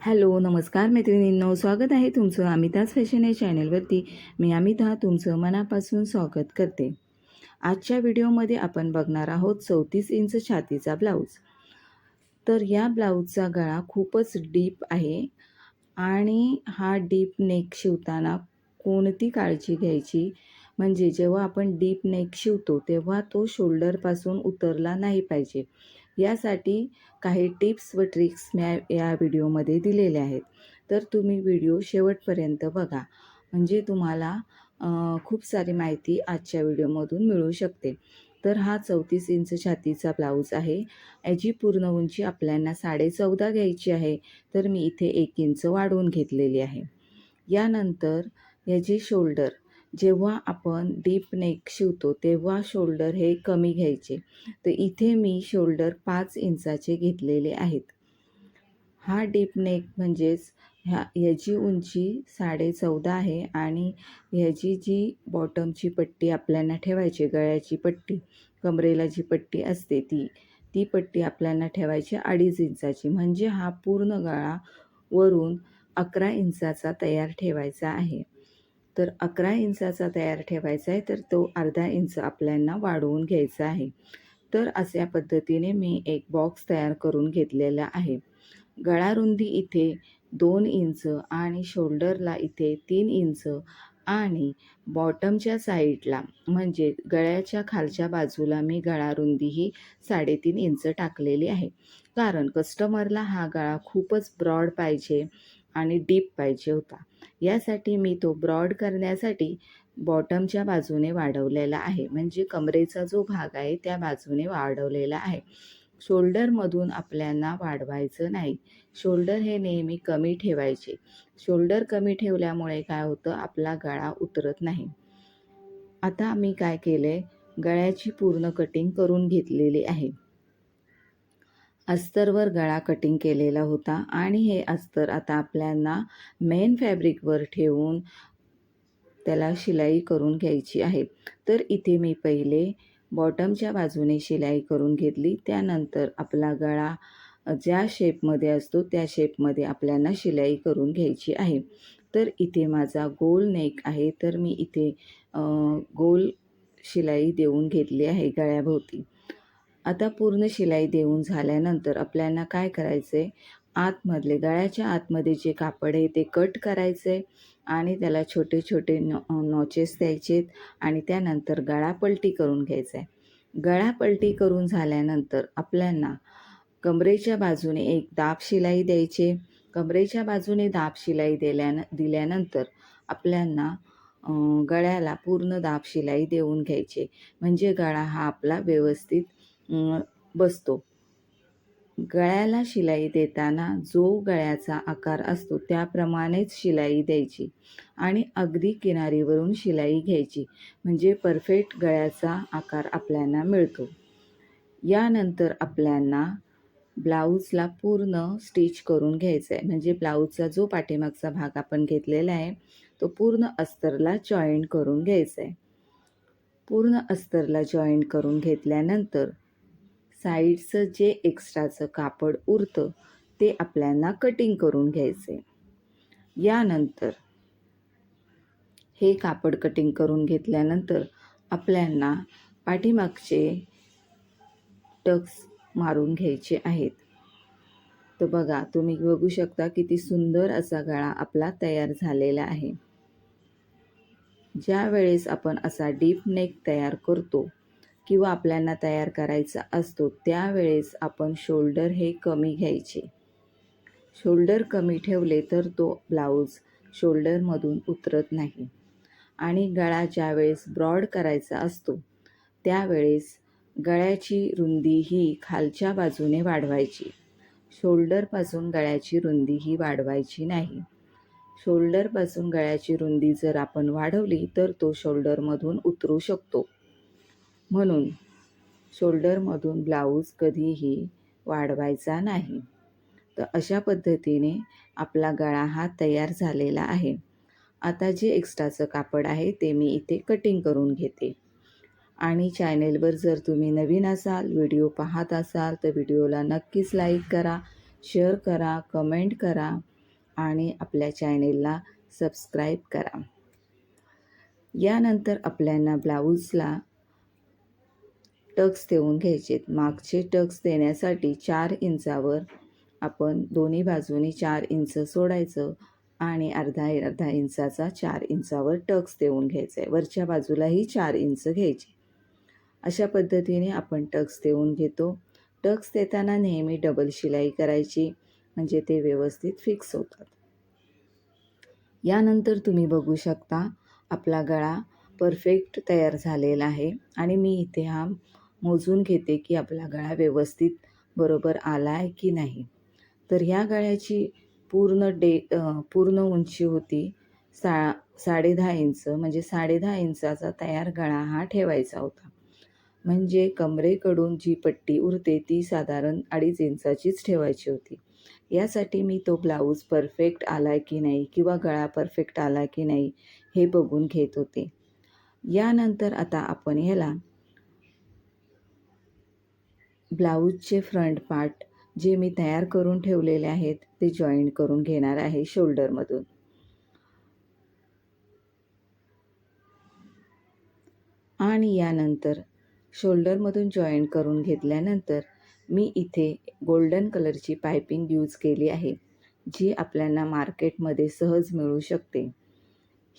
Hello नमस्कार मैत्रिणींनो स्वागत आहे तुमचं अमिताज फॅशन या चॅनलवरती. मी अमिता तुमचं मनापासून स्वागत करते. आजच्या व्हिडिओमध्ये आपण बघणार आहोत चौतीस इंच छातीचा ब्लाऊज. तर या ब्लाऊजचा गळा खूपच डीप आहे आणि हा डीप नेक शिवताना कोणती काळजी घ्यायची? म्हणजे जेव्हा आपण डीप नेक शिवतो तेव्हा तो शोल्डरपासून उतरला नाही पाहिजे. यासाठी काही टिप्स व ट्रिक्स मी या व्हिडिओमध्ये दिलेल्या आहेत. तर तुम्ही व्हिडिओ शेवटपर्यंत बघा. म्हणजे तुम्हाला खूप सारी माहिती आजच्या व्हिडिओमधून मिळू शकते. तर हा चौतीस इंच छातीचा ब्लाऊज आहे. याची पूर्ण उंची आपल्याला साडे चौदा घ्यायची आहे. तर मी इथे एक इंच वाढवून घेतलेली आहे. यानंतर याचे शोल्डर जेव्हा आपण डीप नेक शिवतो तेव्हा शोल्डर हे कमी घ्यायचे. तर इथे मी शोल्डर पाच इंचाचे घेतलेले आहेत. हा डीप नेक म्हणजेच ह्या ह्याची उंची साडे चौदा आहे आणि ह्याची जी बॉटमची पट्टी आपल्याला ठेवायची गळ्याची पट्टी कमरेला जी पट्टी असते ती ती पट्टी आपल्याला ठेवायची अडीच इंचाची. म्हणजे हा पूर्ण गळा वरून अकरा इंचाचा तयार ठेवायचा आहे. तर अकरा इंचाचा तयार ठेवायचा आहे तर तो अर्धा इंच आपल्याला वाढवून घ्यायचा आहे. तर अशा पद्धतीने मी एक बॉक्स तयार करून घेतलेला आहे. गळारुंदी इथे दोन इंच आणि शोल्डरला इथे तीन इंच आणि बॉटमच्या साईडला म्हणजे गळ्याच्या खालच्या बाजूला मी गळारुंदी ही साडेतीन इंच टाकलेली आहे. कारण कस्टमरला हा गळा खूपच ब्रॉड पाहिजे. आणि डीप पाहिजे होता. यासाठी मी तो ब्रॉड करण्यासाठी बॉटमच्या बाजूने वाढवलेला आहे. म्हणजे कमरेचा जो भाग आहे त्या बाजूने वाढवलेला आहे. शोल्डरमधून आपल्याला वाढवायचं नाही. शोल्डर हे नेहमी कमी ठेवायचे. शोल्डर कमी ठेवल्यामुळे काय होतं? आपला गळा उतरत नाही. आता मी काय केले गळ्याची पूर्ण कटिंग करून घेतलेली आहे. अस्तरवर गळा कटिंग केलेला होता आणि हे अस्तर आता आपल्याला मेन फॅब्रिकवर ठेवून त्याला शिलाई करून घ्यायची आहे. तर इथे मी पहिले बॉटमच्या बाजूने शिलाई करून घेतली. त्यानंतर आपला गळा ज्या शेपमध्ये असतो त्या शेपमध्ये आपल्याला शिलाई करून घ्यायची आहे. तर इथे माझा गोल नेक आहे. तर मी इथे गोल शिलाई देऊन घेतली आहे गळ्याभोवती. आता पूर्ण शिलाई देऊन झाल्यानंतर आपल्याला काय करायचं आहे आतमधले गळ्याच्या आतमध्ये जे कापड आहे ते कट करायचे आणि त्याला छोटे छोटे नॉ नॉचेस द्यायचेत आणि त्यानंतर गळा पलटी करून घ्यायचा आहे गळा पलटी करून झाल्यानंतर आपल्याला कमरेच्या बाजूने एक दाब शिलाई द्यायचे कमरेच्या बाजूने दाब शिलाई दिल्यान दिल्यानंतर आपल्याला गळ्याला पूर्ण दाब शिलाई देऊन घ्यायचे म्हणजे गळा हा आपला व्यवस्थित बसतो. गळ्याला शिलाई देताना जो गळ्याचा आकार असतो त्याप्रमाणेच शिलाई द्यायची आणि अगदी किनारीवरून शिलाई घ्यायची. म्हणजे परफेक्ट गळ्याचा आकार आपल्याला मिळतो. यानंतर आपल्याला ब्लाऊजला पूर्ण स्टिच करून घ्यायचं आहे म्हणजे ब्लाऊजचा जो पाठीमागचा भाग आपण घेतलेला आहे तो पूर्ण अस्तरला जॉईंट करून घ्यायचा आहे पूर्ण अस्तरला जॉईंट करून घेतल्यानंतर साईडचं जे एक्स्ट्राचं कापड उरतं ते आपल्याला कटिंग करून घ्यायचे. यानंतर हे कापड कटिंग करून घेतल्यानंतर आपल्याला पाठीमागचे टक्स मारून घ्यायचे आहेत. तर बघा तुम्ही बघू शकता किती सुंदर असा गळा आपला तयार झालेला आहे. ज्या वेळेस आपण असा डीप नेक तयार करतो किंवा आपल्याला तयार करायचा असतो त्यावेळेस आपण शोल्डर हे कमी घ्यायचे. शोल्डर कमी ठेवले तर तो ब्लाऊज शोल्डरमधून उतरत नाही. आणि गळा ज्यावेळेस ब्रॉड करायचा असतो त्यावेळेस गळ्याची रुंदी ही खालच्या बाजूने वाढवायची. शोल्डरपासून गळ्याची रुंदी ही वाढवायची नाही. शोल्डरपासून गळ्याची रुंदी जर आपण वाढवली तर तो शोल्डरमधून उतरू शकतो. म्हणून शोल्डरमधून ब्लाऊज कधीही वाढवायचा नाही. तर अशा पद्धतीने आपला गळा हा तयार झालेला आहे. आता जे एक्स्ट्राचं कापड आहे ते मी इथे कटिंग करून घेते. आणि चॅनेलवर जर तुम्ही नवीन असाल व्हिडिओ पाहत असाल तर व्हिडिओला नक्कीच लाईक करा शेअर करा कमेंट करा आणि आपल्या चॅनेलला सबस्क्राईब करा. यानंतर आपल्याला ब्लाऊजला टक्स देऊन घ्यायचे मागचे टक्स देण्यासाठी चार इंचावर आपण दोन्ही बाजूनी चार इंच सोडायचं आणि अर्धा अर्धा इंचाचा चार इंचावर टक्स देऊन घ्यायचं आहे वरच्या बाजूलाही चार इंच घ्यायचे. अशा पद्धतीने आपण टक्स देऊन घेतो. टक्स देताना नेहमी डबल शिलाई करायची म्हणजे ते व्यवस्थित फिक्स होतात. यानंतर तुम्ही बघू शकता आपला गळा परफेक्ट तयार झालेला आहे आणि मी इथे हा मोजून घेते की आपला गळा व्यवस्थित बरोबर आला आहे की नाही. तर ह्या गळ्याची पूर्ण डे पूर्ण उंची होती सा साडेदहा इंच म्हणजे साडेदहा इंचाचा तयार गळा हा ठेवायचा होता. म्हणजे कमरेकडून जी पट्टी उरते ती साधारण अडीच इंचाचीच ठेवायची होती. यासाठी मी तो ब्लाऊज परफेक्ट आला की नाही किंवा गळा परफेक्ट आला की नाही हे बघून घेत होते. यानंतर आता आपण ह्याला ब्लाऊजचे फ्रंट पार्ट जे मी तयार करून ठेवलेले आहेत ते जॉईन करून घेणार आहे शोल्डरमधून. आणि यानंतर शोल्डरमधून जॉईन करून घेतल्यानंतर मी इथे गोल्डन कलरची पायपिंग यूज केली आहे जी आपल्याला मार्केटमध्ये सहज मिळू शकते.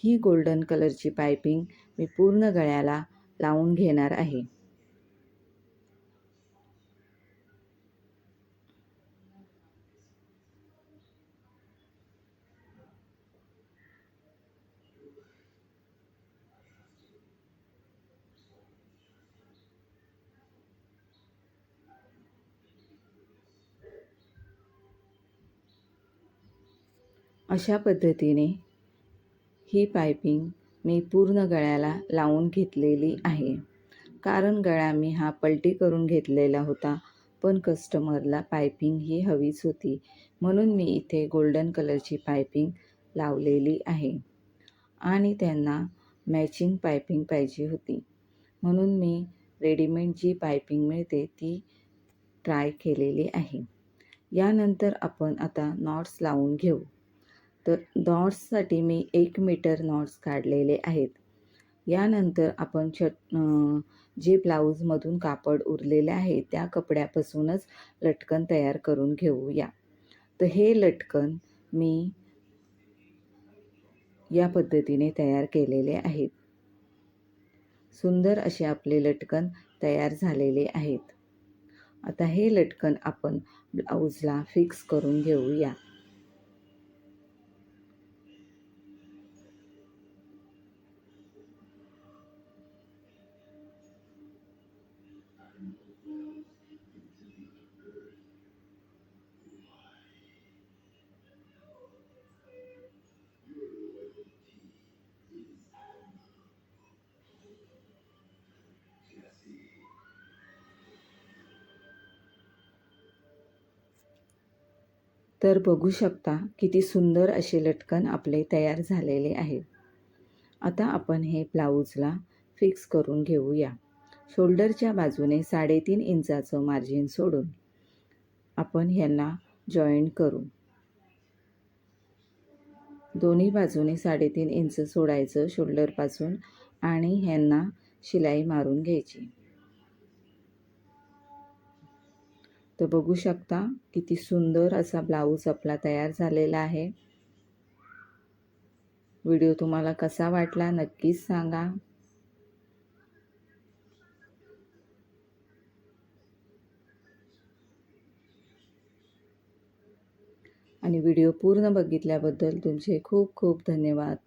ही गोल्डन कलरची पायपिंग मी पूर्ण गळ्याला लावून घेणार आहे. अशा पद्धतीने ही पायपिंग मी पूर्ण गळ्याला लावून घेतलेली आहे. कारण गळा मी हा पलटी करून घेतलेला होता पण कस्टमरला पायपिंग ही हवीच होती. म्हणून मी इथे गोल्डन कलरची पायपिंग लावलेली आहे. आणि त्यांना मॅचिंग पायपिंग पाहिजे होती. म्हणून मी रेडीमेड जी पायपिंग मिळते ती ट्राय केलेली आहे. यानंतर आपण आता नॉट्स लावून घेऊ. तर नॉट्ससाठी मी एक मीटर नॉट्स काढलेले आहेत. यानंतर आपण छट जे ब्लाऊजमधून कापड उरलेले आहे त्या कपड्यापासूनच लटकन तयार करून घेऊया. तर हे लटकन मी या पद्धतीने तयार केलेले आहेत. सुंदर असे आपले लटकन तयार झालेले आहेत. आता हे लटकन आपण ब्लाऊजला फिक्स करून घेऊया. तर बघू शकता किती सुंदर असे लटकन आपले तयार झालेले आहे. आता आपण हे ब्लाऊजला फिक्स करून घेऊया. शोल्डरच्या बाजूने साडेतीन इंचाचं मार्जिन सोडून आपण ह्यांना जॉईन करू. दोन्ही बाजूने साडेतीन इंच सोडायचं शोल्डरपासून आणि ह्यांना शिलाई मारून घ्यायची. तर बघू शकता किती सुंदर असा ब्लाऊज आपला तयार झालेला आहे. व्हिडिओ तुम्हाला कसा वाटला नक्कीच सांगा. आणि व्हिडिओ पूर्ण बघितल्याबद्दल तुमचे खूप खूप धन्यवाद.